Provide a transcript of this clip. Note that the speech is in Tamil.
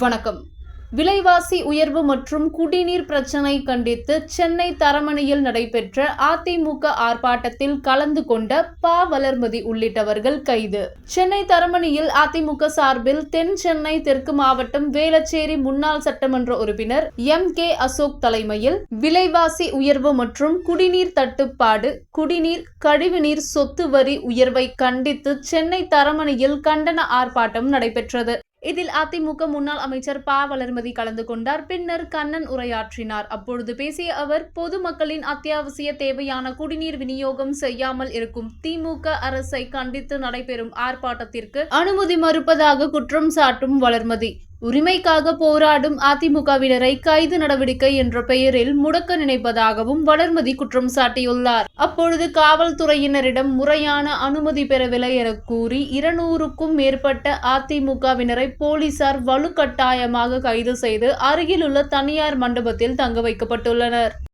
வணக்கம். விலைவாசி உயர்வு மற்றும் குடிநீர் பிரச்சினை கண்டித்து சென்னை தரமணியில் நடைபெற்ற அதிமுக ஆர்ப்பாட்டத்தில் கலந்து கொண்ட ப. வளர்மதி உள்ளிட்டவர்கள் கைது. சென்னை தரமணியில் அதிமுக சார்பில் தென் சென்னை தெற்கு மாவட்டம் வேளச்சேரி முன்னாள் சட்டமன்ற உறுப்பினர் எம். கே. அசோக் தலைமையில் விலைவாசி உயர்வு மற்றும் குடிநீர் தட்டுப்பாடு குடிநீர் கழிவுநீர் சொத்து வரி உயர்வை கண்டித்து சென்னை தரமணியில் கண்டன ஆர்ப்பாட்டம் நடைபெற்றது. இதில் அதிமுக முன்னாள் அமைச்சர் ப வளர்மதி கலந்து கொண்டார். பின்னர் கண்ணன் உரையாற்றினார். அப்பொழுது பேசிய அவர் பொதுமக்களின் அத்தியாவசிய தேவையான குடிநீர் விநியோகம் செய்யாமல் இருக்கும் திமுக அரசை கண்டித்து நடைபெறும் ஆர்ப்பாட்டத்திற்கு அனுமதி மறுப்பதாக குற்றம் சாட்டும் வளர்மதி. உரிமைக்காக போராடும் அதிமுகவினரை கைது நடவடிக்கை என்ற பெயரில் முடக்க நினைப்பதாகவும் வளர்மதி குற்றம் சாட்டியுள்ளார். அப்பொழுது காவல்துறையினரிடம் முறையான அனுமதி பெறவில்லை என கூறி இருநூறுக்கும் மேற்பட்ட அதிமுகவினரை போலீசார் வலுக்கட்டாயமாக கைது செய்து அருகிலுள்ள தனியார் மண்டபத்தில் தங்க வைக்கப்பட்டுள்ளனர்.